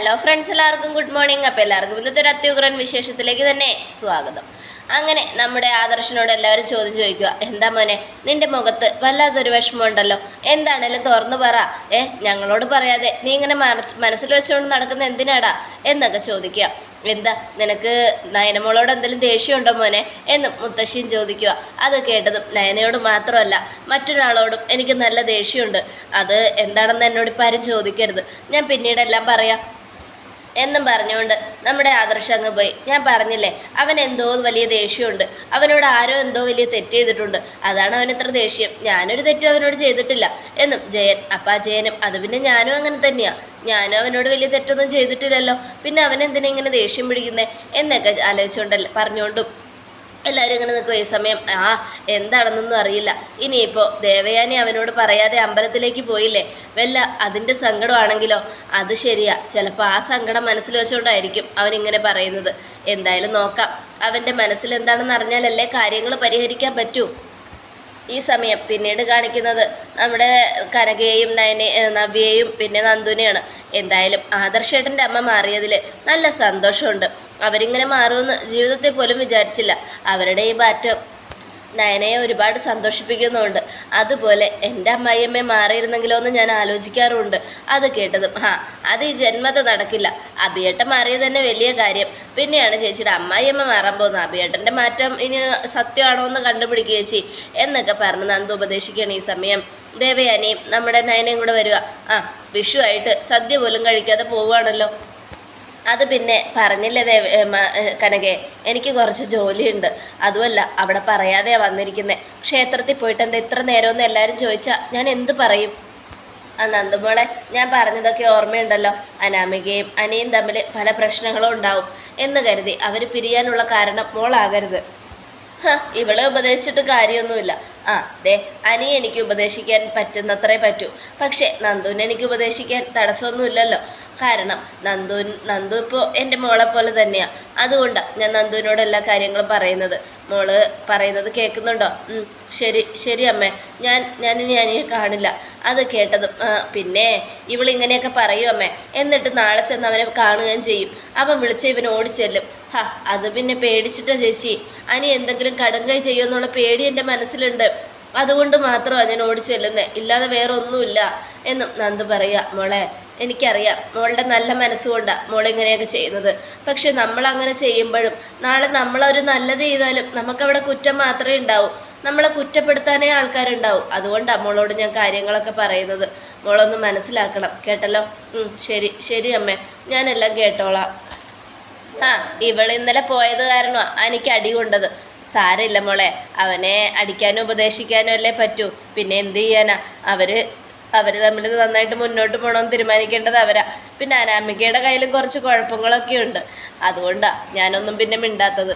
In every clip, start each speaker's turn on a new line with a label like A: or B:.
A: Hello friends എല്ലാവർക്കും good morning അപ്പോൾ എല്ലാവർക്കും ഇന്നത്തെ ഒരു അത്യുഗ്രൻ വിശേഷത്തിലേക്ക് തന്നെ സ്വാഗതം. അങ്ങനെ നമ്മുടെ ആദർശനോട് എല്ലാവരും ചോദ്യം ചോദിക്കുക. എന്താ മോനെ നിന്റെ മുഖത്ത് വല്ലാത്തൊരു വിഷമമുണ്ടല്ലോ. എന്താണേലും തുറന്നു പറ. ഏ ഞങ്ങളോട് പറയാതെ നീ ഇങ്ങനെ മനസ് മനസ്സിൽ വെച്ചുകൊണ്ട് നടക്കുന്ന എന്തിനാടാ എന്നൊക്കെ ചോദിക്കുക. എന്താ നിനക്ക് നയനമോളോട് എന്തെങ്കിലും ദേഷ്യമുണ്ടോ മോനെ എന്നും മുത്തശ്ശിയും ചോദിക്കുക. അത് കേട്ടതും നയനയോട് മാത്രമല്ല മറ്റൊരാളോടും എനിക്ക് നല്ല ദേഷ്യമുണ്ട്. അത് എന്താണെന്ന് എന്നോട് ഇപ്പം ആരും ചോദിക്കരുത്. ഞാൻ പിന്നീടെല്ലാം പറയാം. എന്നും പറഞ്ഞുകൊണ്ട് നമ്മുടെ ആദർശം അങ്ങ് പോയി. ഞാൻ പറഞ്ഞില്ലേ അവൻ എന്തോ വലിയ ദേഷ്യമുണ്ട്. അവനോട് ആരോ എന്തോ വലിയ തെറ്റ് ചെയ്തിട്ടുണ്ട്. അതാണ് അവൻ ഇത്ര ദേഷ്യം. ഞാനൊരു തെറ്റും അവനോട് ചെയ്തിട്ടില്ല എന്നും ജയൻ അപ്പാ ജയനും അത് പിന്നെ ഞാനും അങ്ങനെ തന്നെയാ. ഞാനും അവനോട് വലിയ തെറ്റൊന്നും ചെയ്തിട്ടില്ലല്ലോ. പിന്നെ അവൻ എന്തിനാ ഇങ്ങനെ ദേഷ്യം പിടിക്കുന്നത് എന്നൊക്കെ ആലോചിച്ചുകൊണ്ടല്ല പറഞ്ഞുകൊണ്ടും എല്ലാവരും ഇങ്ങനെ നിൽക്കും ഈ സമയം ആ എന്താണെന്നൊന്നും അറിയില്ല. ഇനിയിപ്പോൾ ദേവയാനി അവനോട് പറയാതെ അമ്പലത്തിലേക്ക് പോയില്ലേ? വല്ല അതിന്റെ സങ്കടമാണെങ്കിലോ? അത് ശരിയാ. ചിലപ്പോൾ ആ സങ്കടം മനസ്സിൽ വെച്ചുകൊണ്ടായിരിക്കും അവനിങ്ങനെ പറയുന്നത്. എന്തായാലും നോക്കാം. അവന്റെ മനസ്സിൽ എന്താണെന്ന് അറിഞ്ഞാലല്ലേ കാര്യങ്ങൾ പരിഹരിക്കാൻ പറ്റൂ. ഈ സമയം പിന്നീട് കാണിക്കുന്നത് നമ്മുടെ കനകയെയും നയനെ നവ്യയെയും പിന്നെ നന്ദുനെയാണ്. എന്തായാലും ആദർശേട്ടന്റെ അമ്മ മാറിയതിൽ നല്ല സന്തോഷമുണ്ട്. അവരിങ്ങനെ മാറുമെന്ന് ജീവിതത്തെ പോലും വിചാരിച്ചില്ല. അവരുടെ ഈ മാറ്റം നയനയെ ഒരുപാട് സന്തോഷിപ്പിക്കുന്നുണ്ട്. അതുപോലെ എന്റെ അമ്മായിയമ്മ മാറിയിരുന്നെങ്കിലോ എന്ന് ഞാൻ ആലോചിക്കാറുണ്ട്. അത് കേട്ടതും ആ അത് ഈ ജന്മത്തെ നടക്കില്ല. അഭിയേട്ടൻ മാറിയത് തന്നെ വലിയ കാര്യം. പിന്നെയാണ് ചേച്ചിയുടെ അമ്മായിയമ്മ മാറാൻ പോകുന്നത് അഭിയേട്ടന്റെ മാറ്റം ഇനി സത്യമാണോ എന്ന് കണ്ടുപിടിക്കുക ചേച്ചി എന്നൊക്കെ പറഞ്ഞ് നന്ദ ഉപദേശിക്കുകയാണ് ഈ സമയം. ദേവയാനിയും നമ്മുടെ നയനയും കൂടെ വരിക. ആ വിഷു ആയിട്ട് സദ്യ പോലും കഴിക്കാതെ പോവുകയാണല്ലോ. അത് പിന്നെ പറഞ്ഞില്ലേ ദേവ കനകെ എനിക്ക് കുറച്ച് ജോലിയുണ്ട്. അതുമല്ല അവിടെ പറയാതെ വന്നിരിക്കുന്നത് ക്ഷേത്രത്തിൽ പോയിട്ട് എന്താ ഇത്ര നേരമെന്ന് എല്ലാവരും ചോദിച്ചാൽ ഞാൻ എന്ത് പറയും? ആ നന്ദുമോളെ ഞാൻ പറഞ്ഞതൊക്കെ ഓർമ്മയുണ്ടല്ലോ. അനാമികയും അനിയും തമ്മിൽ പല പ്രശ്നങ്ങളും ഉണ്ടാവും എന്ന് കരുതി അവർ പിരിയാനുള്ള കാരണം മോളാകരുത്. ഇവളെ ഉപദേശിച്ചിട്ട് കാര്യമൊന്നുമില്ല. ആ ദേ അനി എനിക്ക് ഉപദേശിക്കാൻ പറ്റുന്നത്രേ പറ്റൂ. പക്ഷേ നന്ദുവിനെ എനിക്ക് ഉപദേശിക്കാൻ തടസ്സമൊന്നുമില്ലല്ലോ. കാരണം നന്ദു നന്ദു ഇപ്പോൾ എന്റെ മോളെ പോലെ തന്നെയാണ് അതുകൊണ്ടാണ് ഞാൻ നന്ദുവിനോട് എല്ലാ കാര്യങ്ങളും പറയുന്നത്. മോൾ പറയുന്നത് കേൾക്കുന്നുണ്ടോ? ശരി ശരി അമ്മേ. ഞാൻ ഞാനിനി അനിയെ കാണില്ല. അത് കേട്ടതും പിന്നെ ഇവളിങ്ങനെയൊക്കെ പറയും അമ്മേ. എന്നിട്ട് നാളെ ചെന്ന് അവനെ കാണുകയും ചെയ്യും. അവൻ വിളിച്ച് ഇവൻ ഓടിച്ചെല്ലും ഹാ അത് പിന്നെ പേടിച്ചിട്ടാ ചേച്ചി. അനി എന്തെങ്കിലും കടുങ്കൈ ചെയ്യുമെന്നുള്ള പേടി എന്റെ മനസ്സിലുണ്ട്. അതുകൊണ്ട് മാത്രമാണ് ഞാൻ ഓടി ചെല്ലുന്നത് ഇല്ലാതെ വേറെ ഒന്നുമില്ല എന്നും നന്ദു പറയുക മോളെ എനിക്കറിയാം. മോളുടെ നല്ല മനസ്സുകൊണ്ടാണ് മോളിങ്ങനെയൊക്കെ ചെയ്യുന്നത്. പക്ഷെ നമ്മൾ അങ്ങനെ ചെയ്യുമ്പോഴും നാളെ നമ്മളൊരു നല്ലത് ചെയ്താലും നമുക്കവിടെ കുറ്റം മാത്രമേ ഉണ്ടാവൂ. നമ്മളെ കുറ്റപ്പെടുത്താനേ ആൾക്കാരുണ്ടാവും. അതുകൊണ്ടാണ് മോളോട് ഞാൻ കാര്യങ്ങളൊക്കെ പറയുന്നത്. മോളൊന്ന് മനസ്സിലാക്കണം. കേട്ടല്ലോ? ശരി. ശരി അമ്മേ. ഞാനെല്ലാം കേട്ടോളാം. ആ ഇവൾ ഇന്നലെ പോയത് കാരണമാണ് എനിക്ക് അടി കൊണ്ടത്. സാരമില്ല മോളെ അവനെ അടിക്കാനും ഉപദേശിക്കാനും അല്ലേ പറ്റൂ. പിന്നെ എന്ത് ചെയ്യാനാ? അവർ അവർ തമ്മിൽ നന്നായിട്ട് മുന്നോട്ട് പോകണമെന്ന് തീരുമാനിക്കേണ്ടത് അവരാ. പിന്നെ അനാമികയുടെ കയ്യിലും കുറച്ച് കുഴപ്പങ്ങളൊക്കെ ഉണ്ട് അതുകൊണ്ടാണ് ഞാനൊന്നും പിന്നെ മിണ്ടാത്തത്.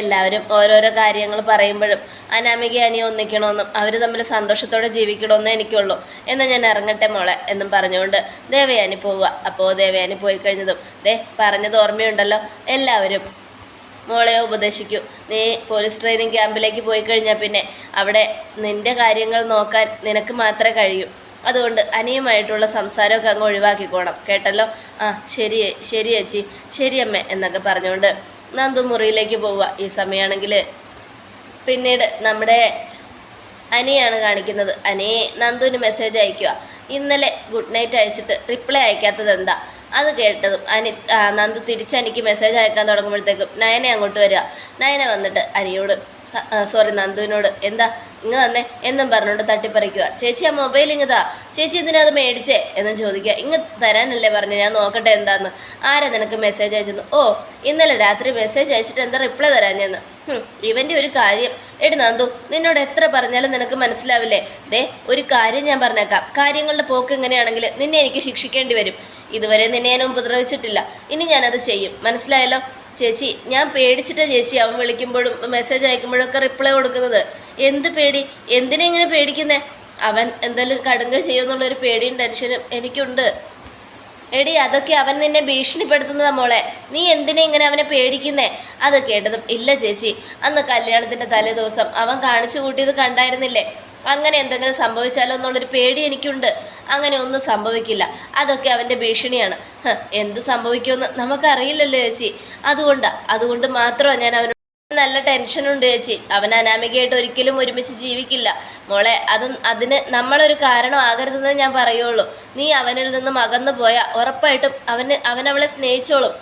A: എല്ലാവരും ഓരോരോ കാര്യങ്ങൾ പറയുമ്പോഴും അനാമിക അനിയ ഒന്നിക്കണമെന്നും അവർ തമ്മിൽ സന്തോഷത്തോടെ ജീവിക്കണമെന്നേ എനിക്കുള്ളൂ. എന്നാൽ ഞാൻ ഇറങ്ങട്ടെ മോളെ എന്നും പറഞ്ഞുകൊണ്ട് ദേവയാനി പോവുക. അപ്പോൾ ദേവയാനി പോയി കഴിഞ്ഞതും ദേ പറഞ്ഞത് ഓർമ്മയുണ്ടല്ലോ. എല്ലാവരും മോളെ ഉപദേശിക്കൂ. നീ പോലീസ് ട്രെയിനിങ് ക്യാമ്പിലേക്ക് പോയി കഴിഞ്ഞാൽ പിന്നെ അവിടെ നിന്റെ കാര്യങ്ങൾ നോക്കാൻ നിനക്ക് മാത്രമേ കഴിയൂ. അതുകൊണ്ട് അനിയുമായിട്ടുള്ള സംസാരമൊക്കെ അങ്ങ് ഒഴിവാക്കിക്കോണം. കേട്ടല്ലോ? ആ ശരി ശരി ചേച്ചി ശരി എന്നൊക്കെ പറഞ്ഞുകൊണ്ട് നന്ദു മുറിയിലേക്ക് പോവുക ഈ സമയമാണെങ്കിൽ പിന്നീട് നമ്മുടെ അനിയാണ് കാണിക്കുന്നത്. അനി നന്ദുവിന് മെസ്സേജ് അയക്കുക. ഇന്നലെ ഗുഡ് നൈറ്റ് അയച്ചിട്ട് റിപ്ലൈ അയക്കാത്തത് എന്താ? അത് കേട്ടതും അനി നന്ദു തിരിച്ച് അനിക്ക് മെസ്സേജ് അയക്കാൻ തുടങ്ങുമ്പോഴത്തേക്കും നയനെ അങ്ങോട്ട് വരിക. നയന വന്നിട്ട് അനിയോട് സോറി നന്ദുവിനോട് എന്താ ഇങ്ങ് തന്നെ എന്നും പറഞ്ഞുകൊണ്ട് തട്ടിപ്പറിക്കുക. ചേച്ചി ആ മൊബൈൽ ഇങ്ങ് താ. ചേച്ചി എന്തിനാ അത് മേടിച്ചേ? എന്നും ചോദിക്കുക. ഇങ്ങ് തരാനല്ലേ പറഞ്ഞു. ഞാൻ നോക്കട്ടെ എന്താന്ന്. ആരാ നിനക്ക് മെസ്സേജ് അയച്ചെന്ന്? ഓ ഇന്നലെ രാത്രി മെസ്സേജ് അയച്ചിട്ട് എന്താ റിപ്ലൈ തരാഞ്ഞെന്ന്? ഇവന്റെ ഒരു കാര്യം. എടി നന്ദു നിന്നോട് എത്ര പറഞ്ഞാലും നിനക്ക് മനസ്സിലാവില്ലേ? ദേ ഒരു കാര്യം ഞാൻ പറഞ്ഞേക്കാം. കാര്യങ്ങളുടെ പോക്ക് എങ്ങനെയാണെങ്കിൽ നിന്നെ എനിക്ക് ശിക്ഷിക്കേണ്ടി വരും. ഇതുവരെ നിന്നെ ഞാൻ ഉപദ്രവിച്ചിട്ടില്ല. ഇനി ഞാനത് ചെയ്യും. മനസ്സിലായല്ലോ? ചേച്ചി ഞാൻ പേടിച്ചിട്ടാ ചേച്ചി അവൻ വിളിക്കുമ്പോഴും മെസ്സേജ് അയക്കുമ്പോഴും ഒക്കെ റിപ്ലൈ കൊടുക്കുന്നത്. എന്ത് പേടി? എന്തിനാ ഇങ്ങനെ പേടിക്കുന്നേ? അവൻ എന്തെങ്കിലും കടുങ്ക ചെയ്യുമെന്നുള്ളൊരു പേടിയും ടെൻഷനും എനിക്കുണ്ട്. എടി അതൊക്കെ അവൻ നിന്നെ ഭീഷണിപ്പെടുത്തുന്നതാ മോളെ. നീ എന്തിനാ ഇങ്ങനെ അവനെ പേടിക്കുന്നേ? അത് കേട്ടതും ഇല്ല ചേച്ചി. അന്ന് കല്യാണത്തിന്റെ തലേ ദിവസം അവൻ കാണിച്ചു കൂട്ടിയത് കണ്ടായിരുന്നില്ലേ? അങ്ങനെ എന്തെങ്കിലും സംഭവിച്ചാലോ എന്നുള്ളൊരു പേടി എനിക്കുണ്ട്. അങ്ങനെ ഒന്നും സംഭവിക്കില്ല. അതൊക്കെ അവന്റെ ഭീഷണിയാണ്. എന്ത് സംഭവിക്കുമെന്ന് നമുക്കറിയില്ലല്ലോ ചേച്ചി. അതുകൊണ്ടാണ് അതുകൊണ്ട് മാത്രമാണ് ഞാൻ അവനോട് നല്ല ടെൻഷനുണ്ട് ചേച്ചി. അവൻ അനാമികയായിട്ട് ഒരിക്കലും ഒരുമിച്ച് ജീവിക്കില്ല. മോളെ അത് അതിന് നമ്മളൊരു കാരണമാകരുതെന്ന് ഞാൻ പറയുള്ളൂ. നീ അവനിൽ നിന്നും അകന്നു പോയാൽ ഉറപ്പായിട്ടും അവന് അവനവളെ സ്നേഹിച്ചോളും.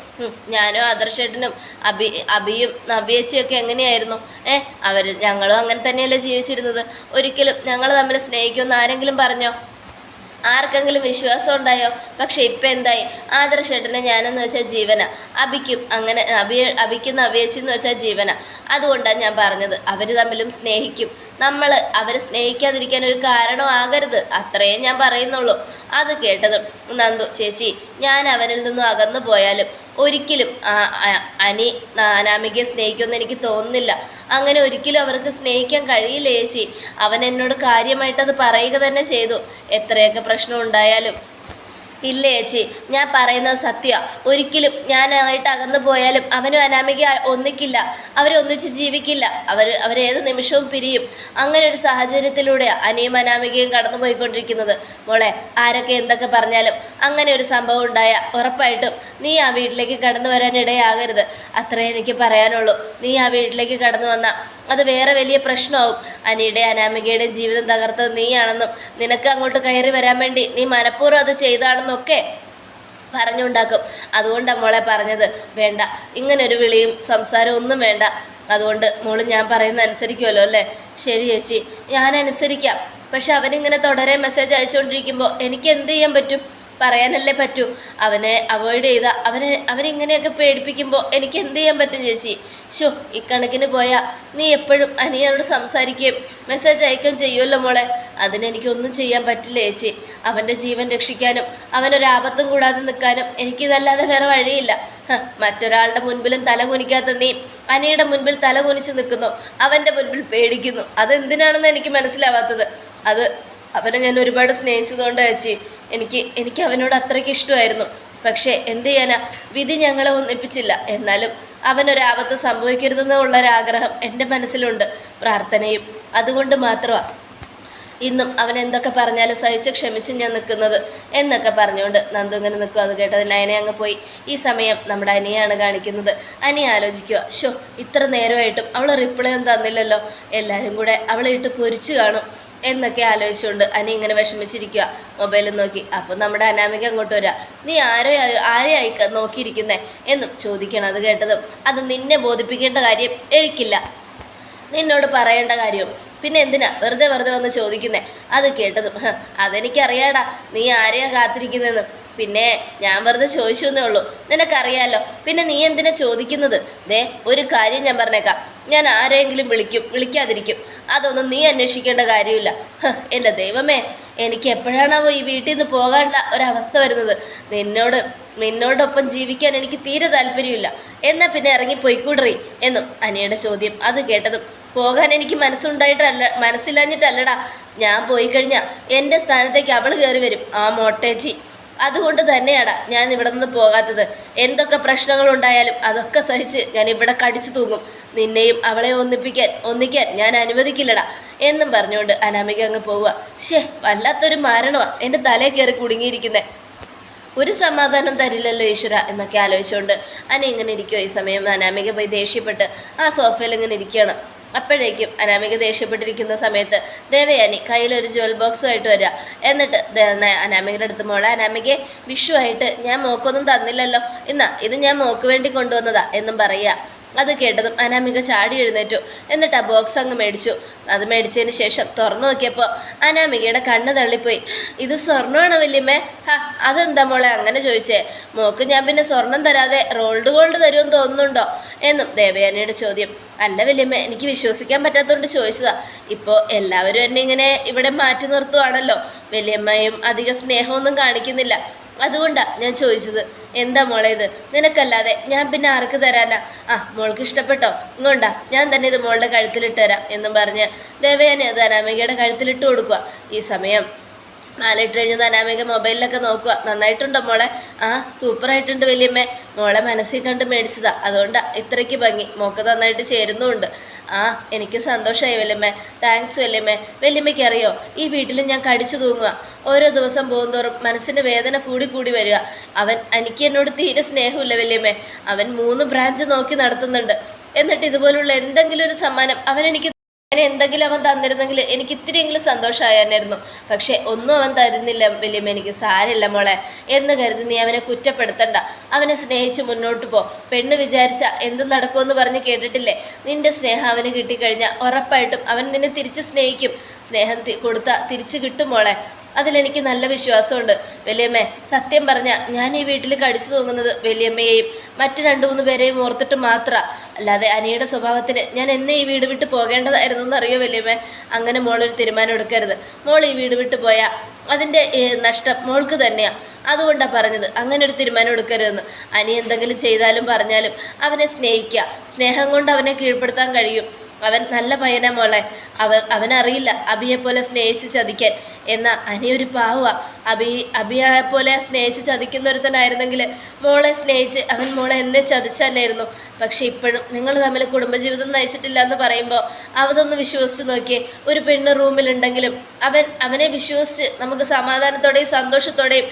A: ഞാനും ആദർശേട്ടനും അബി അബിയും നവ്യേച്ചിയൊക്കെ എങ്ങനെയായിരുന്നു? ഏ അവർ ഞങ്ങളും അങ്ങനെ തന്നെയല്ലേ ജീവിച്ചിരുന്നത്. ഒരിക്കലും ഞങ്ങൾ തമ്മിൽ സ്നേഹിക്കുമെന്ന് ആരെങ്കിലും പറഞ്ഞോ? ആർക്കെങ്കിലും വിശ്വാസം ഉണ്ടായോ? പക്ഷെ ഇപ്പം എന്തായി? ആദർശേട്ടനെ ഞാനെന്ന് വെച്ചാൽ ജീവന. അഭിക്കും അങ്ങനെ അഭിയ അഭിക്കുന്ന അഭിയച്ചി എന്ന് വെച്ചാൽ ജീവന. അതുകൊണ്ടാണ് ഞാൻ പറഞ്ഞത്. അവർ തമ്മിലും സ്നേഹിക്കും. നമ്മൾ അവരെ സ്നേഹിക്കാതിരിക്കാൻ ഒരു കാരണമാകരുത് അത്രയേ ഞാൻ പറയുന്നുള്ളൂ. അത് കേട്ടതും നന്ദു ചേച്ചി ഞാൻ അവനിൽ നിന്നും അകന്നു പോയാലും ഒരിക്കലും അനി അനാമികയെ സ്നേഹിക്കുമെന്ന് എനിക്ക് തോന്നുന്നില്ല. അങ്ങനെ ഒരിക്കലും അവർക്ക് സ്നേഹിക്കാൻ കഴിയില്ല ചേച്ചി. അവൻ എന്നോട് കാര്യമായിട്ടത് പറയുക തന്നെ ചെയ്തു. എത്രയൊക്കെ പ്രശ്നം ഉണ്ടായാലും. ഇല്ല ചേച്ചി? ഞാൻ പറയുന്നത് സത്യ. ഒരിക്കലും ഞാനായിട്ട് അകന്നു പോയാലും അവനും അനാമിക ഒന്നിക്കില്ല. അവരൊന്നിച്ച് ജീവിക്കില്ല. അവർ അവരേത് നിമിഷവും പിരിയും. അങ്ങനെ ഒരു സാഹചര്യത്തിലൂടെയാണ് അനിയും അനാമികയും കടന്നു പോയിക്കൊണ്ടിരിക്കുന്നത് മോളെ ആരൊക്കെ എന്തൊക്കെ പറഞ്ഞാലും അങ്ങനെ ഒരു സംഭവം ഉണ്ടായ ഉറപ്പായിട്ടും നീ ആ വീട്ടിലേക്ക് കടന്നു വരാനിടയാകരുത്. അത്രേ എനിക്ക് പറയാനുള്ളൂ. നീ ആ വീട്ടിലേക്ക് കടന്നു വന്ന അത് വേറെ വലിയ പ്രശ്നമാവും. അനിയുടെ അനാമികയുടെ ജീവിതം തകർത്തത് നീയാണെന്നും നിനക്ക് അങ്ങോട്ട് കയറി വരാൻ വേണ്ടി നീ മനഃപൂർവം അത് ചെയ്താണെന്നൊക്കെ പറഞ്ഞുണ്ടാക്കും. അതുകൊണ്ടാണ് മോളെ പറഞ്ഞത്. വേണ്ട. ഇങ്ങനൊരു വിളിയും സംസാരവും ഒന്നും വേണ്ട. അതുകൊണ്ട് മോൾ ഞാൻ പറയുന്ന അനുസരിക്കുമല്ലോ അല്ലേ? ശരി ചേച്ചി. ഞാൻ അനുസരിക്കാം. പക്ഷെ അവനിങ്ങനെ തുടരെ മെസ്സേജ് അയച്ചുകൊണ്ടിരിക്കുമ്പോൾ എനിക്ക് എന്ത് ചെയ്യാൻ പറ്റും? പറയാനല്ലേ പറ്റൂ. അവനെ അവോയ്ഡ് ചെയ്ത അവനെ അവനിങ്ങനെയൊക്കെ പേടിപ്പിക്കുമ്പോൾ എനിക്ക് എന്ത് ചെയ്യാൻ പറ്റും ചേച്ചി? ഷോ ഇക്കണക്കിന് പോയാൽ നീ എപ്പോഴും അനിയനോട് സംസാരിക്കുകയും മെസ്സേജ് അയക്കുകയും ചെയ്യുമല്ലോ മോളെ. അതിനെനിക്കൊന്നും ചെയ്യാൻ പറ്റില്ല ചേച്ചി. അവന്റെ ജീവൻ രക്ഷിക്കാനും അവനൊരാപത്തും കൂടാതെ നിൽക്കാനും എനിക്കിതല്ലാതെ വേറെ വഴിയില്ല. മറ്റൊരാളുടെ മുൻപിലും തല കുനിക്കാത്ത നീ അനിയുടെ മുൻപിൽ തല കുനിച്ച് നിൽക്കുന്നു. അവന്റെ മുൻപിൽ പേടിക്കുന്നു. അതെന്തിനാണെന്ന് എനിക്ക് മനസ്സിലാവാത്തത്. അത് അവനെ ഞാൻ ഒരുപാട് സ്നേഹിച്ചതുകൊണ്ട് ചേച്ചി. എനിക്ക് എനിക്ക് അവനോട് അത്രയ്ക്ക് ഇഷ്ടമായിരുന്നു. പക്ഷേ എന്ത് ചെയ്യാനാ? വിധി ഞങ്ങളെ ഒന്നിപ്പിച്ചില്ല. എന്നാലും അവനൊരാപത്ത് സംഭവിക്കരുതെന്നുള്ള ഒരാഗ്രഹം എന്റെ മനസ്സിലുണ്ട്. പ്രാർത്ഥനയും അതുകൊണ്ട് മാത്രമാണ് ഇന്നും അവൻ എന്തൊക്കെ പറഞ്ഞാലും സഹിച്ച് ക്ഷമിച്ച് ഞാൻ നിൽക്കുന്നത് എന്നൊക്കെ പറഞ്ഞുകൊണ്ട് നന്ദു ഇങ്ങനെ നിൽക്കുക അത് കേട്ടത് നയനെ അങ്ങ് പോയി. ഈ സമയം നമ്മുടെ അനിയാണ് കാണിക്കുന്നത്. അനി ആലോചിക്കുക ഷോ ഇത്ര നേരമായിട്ടും അവൾ റിപ്ലൈ ഒന്നും തന്നില്ലല്ലോ. എല്ലാവരും കൂടെ അവളെ ഇട്ട് പൊരിച്ചു കാണും. എന്നൊക്കെ ആലോചിച്ചുകൊണ്ട് അനി ഇങ്ങനെ വിഷമിച്ചിരിക്കുക മൊബൈലിൽ നോക്കി. അപ്പം നമ്മുടെ അനാമിക അങ്ങോട്ട് വരിക നീ ആരോ ആരെയായി നോക്കിയിരിക്കുന്നേ? എന്നും ചോദിക്കണം അത് കേട്ടതും. അത് നിന്നെ ബോധിപ്പിക്കേണ്ട കാര്യം എനിക്കില്ല. നിന്നോട് പറയേണ്ട കാര്യവും. പിന്നെ എന്തിനാ വെറുതെ വെറുതെ വന്ന് ചോദിക്കുന്നേ? അത് കേട്ടതും. "ഹ, അതെനിക്കറിയാടാ. നീ ആരെയാ കാത്തിരിക്കുന്നതെന്ന് പിന്നെ ഞാൻ വെറുതെ ചോദിച്ചു എന്നേ ഉള്ളൂ. നിനക്കറിയാലോ. പിന്നെ നീ എന്തിനാ ചോദിക്കുന്നത്? ദേ ഒരു കാര്യം ഞാൻ പറഞ്ഞേക്കാം. ഞാൻ ആരെങ്കിലും വിളിക്കും വിളിക്കാതിരിക്കും. അതൊന്നും നീ അന്വേഷിക്കേണ്ട കാര്യമില്ല. എന്റെ ദൈവമേ എനിക്ക് എപ്പോഴാണാവോ ഈ വീട്ടിൽ നിന്ന് പോകാനുള്ള ഒരവസ്ഥ വരുന്നത്. നിന്നോട് നിന്നോടൊപ്പം ജീവിക്കാൻ എനിക്ക് തീരെ താല്പര്യമില്ല. എന്നാൽ പിന്നെ ഇറങ്ങി പോയിക്കൂടറി എന്നും അനിയുടെ ചോദ്യം. അത് കേട്ടതും പോകാൻ എനിക്ക് മനസ്സുണ്ടായിട്ടല്ല മനസ്സില്ലാഞ്ഞിട്ടല്ലടാ. ഞാൻ പോയി കഴിഞ്ഞാൽ എന്റെ സ്ഥാനത്തേക്ക് അവൾ കയറി വരും. ആ മോട്ടേച്ചി. അതുകൊണ്ട് തന്നെയാടാ ഞാൻ ഇവിടെ നിന്ന് പോകാത്തത്. എന്തൊക്കെ പ്രശ്നങ്ങളുണ്ടായാലും അതൊക്കെ സഹിച്ച് ഞാൻ ഇവിടെ കടിച്ചു തൂങ്ങും. നിന്നെയും അവളെ ഒന്നിപ്പിക്കാൻ ഒന്നിക്കാൻ ഞാൻ അനുവദിക്കില്ലടാ എന്നും പറഞ്ഞുകൊണ്ട് അനാമിക അങ്ങ് പോവുക. ഷേ വല്ലാത്തൊരു മാരണമാണ് എന്റെ തലയിൽ കയറി കുടുങ്ങിയിരിക്കുന്നത് ഒരു സമാധാനം തരില്ലല്ലോ ഈശ്വര എന്നൊക്കെ ആലോചിച്ചുകൊണ്ട് അന ഇങ്ങനെ ഇരിക്കുമോ ഈ സമയം അനാമിക പോയി ദേഷ്യപ്പെട്ട് ആ സോഫയിൽ ഇങ്ങനെ ഇരിക്കുകയാണ്. അപ്പോഴേക്കും അനാമിക ദേഷ്യപ്പെട്ടിരിക്കുന്ന സമയത്ത് ദേവയാനി കയ്യിലൊരു ജ്വൽ ബോക്സുമായിട്ട് വരിക എന്നിട്ട് അനാമികയുടെ അടുത്ത് മോളെ അനാമികയെ വിഷുവായിട്ട് ഞാൻ മോക്കൊന്നും തന്നില്ലല്ലോ. എന്നാ ഇത് ഞാൻ മോക്ക് വേണ്ടി കൊണ്ടുവന്നതാ എന്നും പറയുക അത് കേട്ടതും അനാമിക ചാടി എഴുന്നേറ്റു. എന്നിട്ട് ആ ബോക്സ് അങ്ങ് മേടിച്ചു. അത് മേടിച്ചതിന് ശേഷം തുറന്നു നോക്കിയപ്പോൾ അനാമികയുടെ കണ്ണ് തള്ളിപ്പോയി. ഇത് സ്വർണമാണോ വല്യമ്മേ? ഹാ അതെന്താ മോളെ? അങ്ങനെ ചോദിച്ചേ. മോക്ക് ഞാൻ പിന്നെ സ്വർണം തരാതെ റോൾഡ് ഗോൾഡ് തരുമെന്ന് തോന്നുന്നുണ്ടോ? എന്നും ദേവയാനിയുടെ ചോദ്യം. അല്ല വല്യമ്മ എനിക്ക് വിശ്വസിക്കാൻ പറ്റാത്തതുകൊണ്ട് ചോദിച്ചതാ. ഇപ്പോൾ എല്ലാവരും എന്നെ ഇങ്ങനെ ഇവിടെ മാറ്റി നിർത്തുവാണല്ലോ. വല്യമ്മയും അധിക സ്നേഹമൊന്നും കാണിക്കുന്നില്ല. അതുകൊണ്ടാ ഞാൻ ചോദിച്ചത്. എന്താ മോളെ ഇത്? നിനക്കല്ലാതെ ഞാൻ പിന്നെ ആർക്ക് തരാനാ? ആ മോൾക്ക് ഇഷ്ടപ്പെട്ടോ? ഇങ്ങോണ്ടാ ഞാൻ തന്നെ ഇത് മോളുടെ കഴുത്തിലിട്ട് തരാം എന്നും പറഞ്ഞ് ദേവയാനി അത് അനാമികയുടെ കഴുത്തിലിട്ട് കൊടുക്കുക ഈ സമയം മാലയിട്ട് കഴിഞ്ഞത് അനാമിക മൊബൈലിലൊക്കെ നോക്കുക നന്നായിട്ടുണ്ടോ മോളെ? ആ സൂപ്പറായിട്ടുണ്ട് വലിയമ്മേ. മോളെ മനസ്സിൽ കണ്ട് മേടിച്ചതാ. അതുകൊണ്ടാ ഇത്രയ്ക്ക് ഭംഗി. മോക്ക് നന്നായിട്ട് ചേരുന്നുമുണ്ട്. ആ എനിക്ക് സന്തോഷമായി വല്യമ്മേ. താങ്ക്സ് വല്യമ്മേ. വല്യമ്മയ്ക്ക് അറിയോ? ഈ വീട്ടിൽ ഞാൻ കടിച്ചു തൂങ്ങുക ഓരോ ദിവസം പോകുന്തോറും മനസ്സിന്റെ വേദന കൂടി കൂടി വരിക അവൻ എനിക്ക് എന്നോട് തീരെ സ്നേഹമില്ല വല്യമ്മേ. അവൻ മൂന്ന് ബ്രാഞ്ച് നോക്കി നടത്തുന്നുണ്ട്. എന്നിട്ട് ഇതുപോലുള്ള എന്തെങ്കിലും ഒരു സമ്മാനം അവൻ എനിക്ക് അങ്ങനെ എന്തെങ്കിലും അവൻ തന്നിരുന്നെങ്കിൽ എനിക്ക് ഇത്തിരിയെങ്കിലും സന്തോഷമായിരുന്നു പക്ഷേ ഒന്നും അവൻ തരുന്നില്ല വലിയമ്മ എനിക്ക് സാരില്ല മോളെ. എന്ന് കരുതി നീ അവനെ കുറ്റപ്പെടുത്തണ്ട. അവനെ സ്നേഹിച്ച് മുന്നോട്ട് പോ. പെണ്ണ് വിചാരിച്ച എന്ത് നടക്കുമെന്ന് പറഞ്ഞ് കേട്ടിട്ടില്ലേ? നിന്റെ സ്നേഹം അവന് കിട്ടിക്കഴിഞ്ഞാൽ ഉറപ്പായിട്ടും അവൻ നിന്നെ തിരിച്ച് സ്നേഹിക്കും. സ്നേഹം കൊടുത്ത തിരിച്ച് കിട്ടും മോളെ. അതിലെനിക്ക് നല്ല വിശ്വാസമുണ്ട്. വലിയമ്മേ സത്യം പറഞ്ഞ ഞാൻ ഈ വീട്ടിൽ കടിച്ചു തൂങ്ങുന്നത് വലിയമ്മയെയും മറ്റു രണ്ടു മൂന്ന് പേരെയും ഓർത്തിട്ട് മാത്രമാണ് അല്ലാതെ അനിയുടെ സ്വഭാവത്തിന് ഞാൻ എന്നെ ഈ വീട് വിട്ട് പോകേണ്ടതായിരുന്നു എന്നറിയോ വലിയമ്മേ? അങ്ങനെ മോളൊരു തീരുമാനം എടുക്കരുത്. മോൾ ഈ വീട് വിട്ട് പോയാൽ അതിന്റെ നഷ്ടം മോൾക്ക് തന്നെയാണ് അതുകൊണ്ടാണ് പറഞ്ഞത്. അങ്ങനെ ഒരു തീരുമാനം എടുക്കരുതെന്ന്. അനി എന്തെങ്കിലും ചെയ്താലും പറഞ്ഞാലും അവനെ സ്നേഹിക്കുക സ്നേഹം കൊണ്ട് അവനെ കീഴ്പ്പെടുത്താൻ കഴിയും. അവൻ നല്ല പയ്യനാ മോളെ. അവൻ അവനറിയില്ല. അബിയെ പോലെ സ്നേഹിച്ച് ചതിക്കാൻ. എന്നാൽ അനി ഒരു പാവുക അബി അബിയെ പോലെ സ്നേഹിച്ച് ചതിക്കുന്ന ഒരുത്തനായിരുന്നെങ്കിൽ മോളെ സ്നേഹിച്ച് അവൻ മോളെ എന്നെ ചതിച്ചു പക്ഷേ പക്ഷെ ഇപ്പോഴും നിങ്ങൾ തമ്മിൽ കുടുംബജീവിതം നയിച്ചിട്ടില്ല എന്ന് പറയുമ്പോൾ അവതൊന്ന് വിശ്വസിച്ച് നോക്കിയേ. ഒരു പെണ്ണ് റൂമിലുണ്ടെങ്കിലും അവൻ അവനെ വിശ്വസിച്ച് നമുക്ക് സമാധാനത്തോടെയും സന്തോഷത്തോടെയും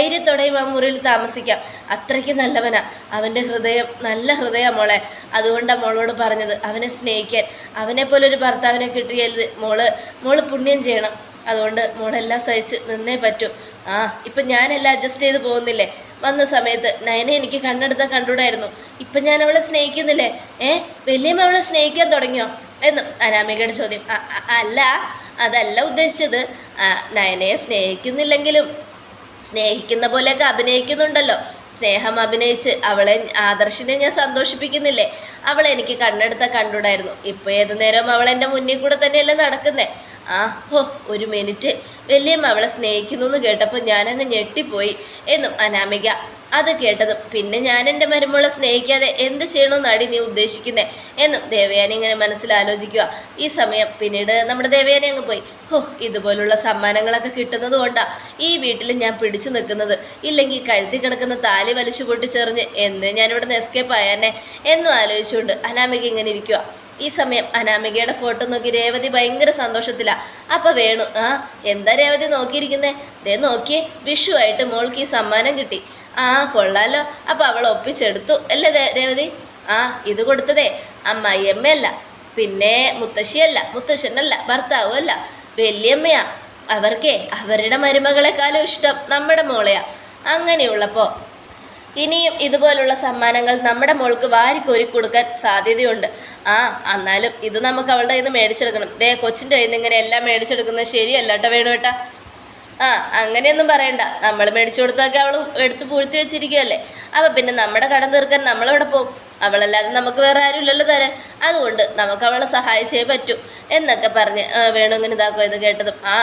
A: ധൈര്യത്തോടെയും ആ മുറിയിൽ താമസിക്കാം. അത്രയ്ക്ക് നല്ലവനാ. അവന്റെ ഹൃദയം നല്ല ഹൃദയം മോളെ. അതുകൊണ്ടാണ് മോളോട് പറഞ്ഞത്. അവനെ സ്നേഹിക്കാൻ. അവനെ പോലൊരു ഭർത്താവിനെ കിട്ടിയത് മോൾ മോൾ പുണ്യം ചെയ്യണം. അതുകൊണ്ട് മോളെല്ലാം സഹിച്ച് നിന്നേ പറ്റൂ. ആ ഇപ്പം ഞാനെല്ലാം അഡ്ജസ്റ്റ് ചെയ്ത് പോകുന്നില്ലേ? വന്ന സമയത്ത് നയനെ എനിക്ക് കണ്ണെടുത്താൽ കണ്ടുകൂടായിരുന്നു ഇപ്പം ഞാൻ അവളെ സ്നേഹിക്കുന്നില്ലേ? ഏ വലിയമ്മ അവളെ സ്നേഹിക്കാൻ തുടങ്ങിയോ? എന്ന് അനാമികയുടെ ചോദ്യം. "അ- അ- അല്ല അതല്ല ഉദ്ദേശിച്ചത്. നയനയെ സ്നേഹിക്കുന്നില്ലെങ്കിലും സ്നേഹിക്കുന്ന പോലെയൊക്കെ അഭിനയിക്കുന്നുണ്ടല്ലോ. സ്നേഹം അഭിനയിച്ച് അവളെ ആദർശിനെ ഞാൻ സന്തോഷിപ്പിക്കുന്നില്ലേ? അവളെ എനിക്ക് കണ്ണെടുത്ത കണ്ടുണ്ടായിരുന്നു ഇപ്പോൾ ഏത് നേരവും അവൾ എന്റെ മുന്നിൽ കൂടെ തന്നെയല്ലേ നടക്കുന്നേ? ആ ഹോ ഒരു മിനിറ്റ്. വലിയമ്മ അവളെ സ്നേഹിക്കുന്നു എന്ന് കേട്ടപ്പോൾ ഞാനങ്ങ് ഞെട്ടിപ്പോയി. എന്നും അനാമിക അത് കേട്ടതും. പിന്നെ ഞാൻ എന്റെ മരുമോളെ സ്നേഹിക്കാതെ എന്ത് ചെയ്യണമെന്നാടി നീ ഉദ്ദേശിക്കുന്നേ? എന്നും ദേവയാനി ഇങ്ങനെ മനസ്സിൽ ആലോചിക്കുക ഈ സമയം പിന്നീട് നമ്മുടെ ദേവയാനി അങ്ങ് പോയി. ഹോ ഇതുപോലുള്ള സമ്മാനങ്ങളൊക്കെ കിട്ടുന്നത് കൊണ്ടാണ് ഈ വീട്ടിൽ ഞാൻ പിടിച്ചു നിൽക്കുന്നത്. ഇല്ലെങ്കിൽ കഴുത്തി കിടക്കുന്ന താലി വലിച്ചു പൊട്ടിച്ചെറിഞ്ഞ് എന്ന് ഞാനിവിടെ നിന്ന് എസ്കേപ്പ് ആയാനെ എന്നും ആലോചിച്ചുകൊണ്ട് അനാമിക ഇങ്ങനെ ഇരിക്കുക ഈ സമയം അനാമികയുടെ ഫോട്ടോ നോക്കി രേവതി ഭയങ്കര സന്തോഷത്തിലാണ് അപ്പം വേണു ആ എന്താ രേവതി നോക്കിയിരിക്കുന്നേ? ദേ നോക്കിയേ വിഷുവായിട്ട് മോൾക്ക് ഈ സമ്മാനം കിട്ടി. ആ കൊള്ളാലോ. അപ്പോൾ അവൾ ഒപ്പിച്ചെടുത്തു. അല്ലേ രേവതി? ആ ഇത് കൊടുത്തതേ. അമ്മായിയമ്മയല്ല പിന്നെ മുത്തശ്ശിയല്ല മുത്തശ്ശനല്ല ഭർത്താവും അല്ല വലിയമ്മയാ. അവർക്കേ അവരുടെ മരുമകളെക്കാളും ഇഷ്ടം നമ്മുടെ മോളെയാ. അങ്ങനെയുള്ളപ്പോൾ ഇനിയും ഇതുപോലുള്ള സമ്മാനങ്ങൾ നമ്മുടെ മോൾക്ക് വാരിക്കോരി കൊടുക്കാൻ സാധ്യതയുണ്ട്. ആ എന്നാലും ഇത് നമുക്ക് അവളുടെ കയ്യിൽ നിന്ന് മേടിച്ചെടുക്കണം. ദേ കൊച്ചിന്റെ കയ്യിൽ നിന്ന് ഇങ്ങനെ എല്ലാം മേടിച്ചെടുക്കുന്നത് ശരിയല്ല കേട്ടോ വേണു കേട്ടാ ആ അങ്ങനെയൊന്നും പറയണ്ട. നമ്മൾ മേടിച്ചു കൊടുത്തൊക്കെ അവൾ എടുത്ത് പൂഴ്ത്തി വെച്ചിരിക്കുകയല്ലേ അപ്പം പിന്നെ നമ്മുടെ കടം തീർക്കാൻ നമ്മളവിടെ പോകും അവളല്ലാതെ നമുക്ക് വേറെ ആരുമില്ലല്ലോ തരാൻ. അതുകൊണ്ട് നമുക്ക് അവളെ സഹായിച്ചേ പറ്റൂ. എന്നൊക്കെ പറഞ്ഞ് വേണു ഇങ്ങനെ ഇതാക്കോ ഇത് കേട്ടതും. ആ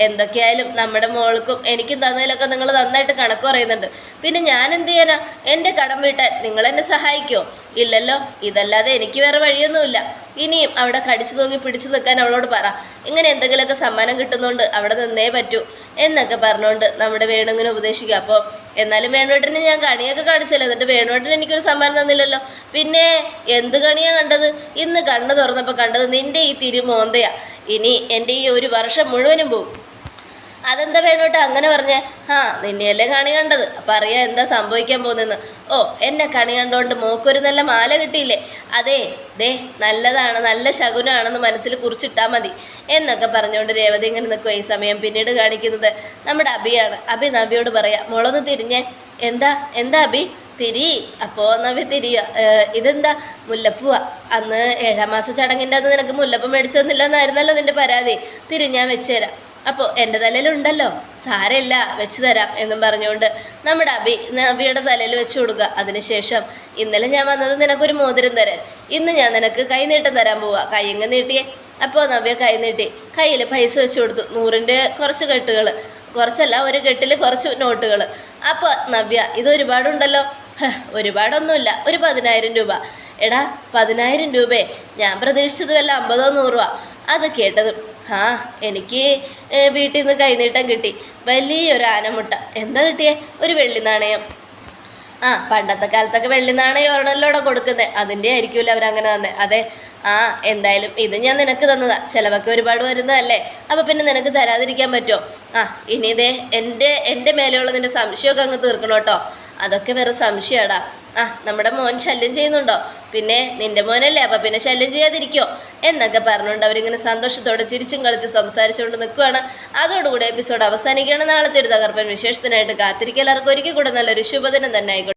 A: എന്തൊക്കെയായാലും നമ്മുടെ മോൾക്കും എനിക്കും തന്നതിലൊക്കെ നിങ്ങൾ നന്നായിട്ട് കണക്ക് പറയുന്നുണ്ട്. പിന്നെ ഞാൻ എന്ത് ചെയ്യാനാ? എന്റെ കടം വീട്ടാൻ നിങ്ങൾ എന്നെ സഹായിക്കുമോ ഇല്ലല്ലോ ഇതല്ലാതെ എനിക്ക് വേറെ വഴിയൊന്നുമില്ല. ഇനിയും അവിടെ കടിച്ചു തൂങ്ങി പിടിച്ചു നിൽക്കാൻ അവളോട് പറ. ഇങ്ങനെ എന്തെങ്കിലുമൊക്കെ സമ്മാനം കിട്ടുന്നതുകൊണ്ട് അവിടെ നിന്നേ പറ്റൂ എന്നൊക്കെ പറഞ്ഞുകൊണ്ട് നമ്മുടെ വേണുവിനെ ഉപദേശിക്കുക. അപ്പോൾ എന്നാലും വേണുവേട്ടനെ ഞാൻ കണിയൊക്കെ കാണിച്ചല്ലോ എന്നിട്ട് വേണുവേട്ടൻ എനിക്കൊരു സമ്മാനം തന്നില്ലല്ലോ. പിന്നെ എന്ത് കണിയാണ് കണ്ടത്? ഇന്ന് കണ്ണ് തുറന്നപ്പോൾ കണ്ടത് നിന്റെ ഈ തിരുമോന്തയാ. ഇനി എന്റെ ഈ ഒരു വർഷം മുഴുവനും പോകും അതെന്താ വേണോട്ടോ? അങ്ങനെ പറഞ്ഞേ ആ നിന്നെയല്ലേ കണി കണ്ടത്? അപ്പം അറിയാം എന്താ സംഭവിക്കാൻ പോകുന്നതെന്ന്. ഓ എന്നെ കണി കണ്ടോണ്ട് മോക്കൊരു നല്ല മാല കിട്ടിയില്ലേ? അതെ ദേ നല്ലതാണ് നല്ല ശകുനമാണെന്ന് മനസ്സിൽ കുറിച്ചിട്ടാൽ മതി. എന്നൊക്കെ പറഞ്ഞുകൊണ്ട് രേവതി ഇങ്ങനെ നിൽക്കുക ഈ സമയം പിന്നീട് കാണിക്കുന്നത്. നമ്മുടെ അബിയാണ്. അബി നബിയോട് പറയാം മുളന്ന് തിരിഞ്ഞേ. എന്താ? എന്താ അബി? തിരി. അപ്പോൾ നവ്യ തിരിയ. ഇതെന്താ? മുല്ലപ്പൂവ. അന്ന് ഏഴാം മാസ ചടങ്ങിന്റെ അന്ന് നിനക്ക് മുല്ലപ്പൂ മേടിച്ചു തന്നില്ലെന്നായിരുന്നല്ലോ നിന്റെ പരാതി. തിരി ഞാൻ വെച്ചുതരാം അപ്പോൾ എന്റെ തലയിലുണ്ടല്ലോ സാരമില്ല വെച്ച് തരാം എന്നും പറഞ്ഞുകൊണ്ട് നമ്മുടെ അബി അബിയുടെ തലയിൽ വെച്ച് കൊടുക്കുക. അതിനുശേഷം ഇന്നലെ ഞാൻ വന്നത് നിനക്കൊരു മോതിരം തരാൻ. ഇന്ന് ഞാൻ നിനക്ക് കൈനീട്ടം തരാൻ പോവാ. കൈയങ്ങ് നീട്ടിയേ? അപ്പോൾ നവ്യ കൈ നീട്ടി. കയ്യിൽ പൈസ വെച്ച് കൊടുത്തു. നൂറിന്റെ കുറച്ച് കെട്ടുകൾ കുറച്ചല്ല ഒരു കെട്ടിൽ കുറച്ച് നോട്ടുകൾ അപ്പോൾ നവ്യ ഇത് ഒരുപാടുണ്ടല്ലോ. ഹ്, ഒരുപാടൊന്നുമില്ല. ഒരു പതിനായിരം രൂപ. എടാ പതിനായിരം രൂപയെ ഞാൻ പ്രതീക്ഷിച്ചതുമല്ല അമ്പതോ നൂറുവാ അത് കേട്ടത് ആ എനിക്ക് വീട്ടിൽ നിന്ന് കൈനീട്ടം കിട്ടി. വലിയൊരു ആനമുട്ട. എന്താ കിട്ടിയേ? ഒരു വെള്ളി നാണയം. ആ പണ്ടത്തെ കാലത്തൊക്കെ വെള്ളി നാണയം ഒരെണ്ണല്ലോടെ കൊടുക്കുന്നത് അതിന്റെ ആയിരിക്കുമല്ലോ അവരങ്ങനെ തന്നെ. അതെ ആ എന്തായാലും ഇത് ഞാൻ നിനക്ക് തന്നതാ. ചിലവൊക്കെ ഒരുപാട് വരുന്നതല്ലേ? അപ്പോൾ പിന്നെ നിനക്ക് തരാതിരിക്കാൻ പറ്റുമോ? ആ ഇനി ഇതേ എന്റെ എന്റെ മേലെയുള്ള നിന്റെ സംശയമൊക്കെ അങ്ങ് തീർക്കണോട്ടോ അതൊക്കെ വേറെ സംശയമാടാ ആ നമ്മുടെ മോൻ ശല്യം ചെയ്യുന്നുണ്ടോ? പിന്നെ നിന്റെ മോനല്ലേ അപ്പം പിന്നെ ശല്യം ചെയ്യാതിരിക്കോ? എന്നൊക്കെ പറഞ്ഞുകൊണ്ട് അവരിങ്ങനെ സന്തോഷത്തോടെ ചിരിച്ചും കളിച്ച് സംസാരിച്ചുകൊണ്ട് നിൽക്കുകയാണ് അതോടുകൂടി എപ്പിസോഡ് അവസാനിക്കുകയാണ്. നാളത്തെ ഒരു തകർപ്പൻ വിശേഷത്തിനായിട്ട് കാത്തിരിക്കൽ എല്ലാവർക്കും ഒരിക്കൽ കൂടെ നല്ലൊരു ശുഭദിനം തന്നെ ആയിക്കോട്ടെ.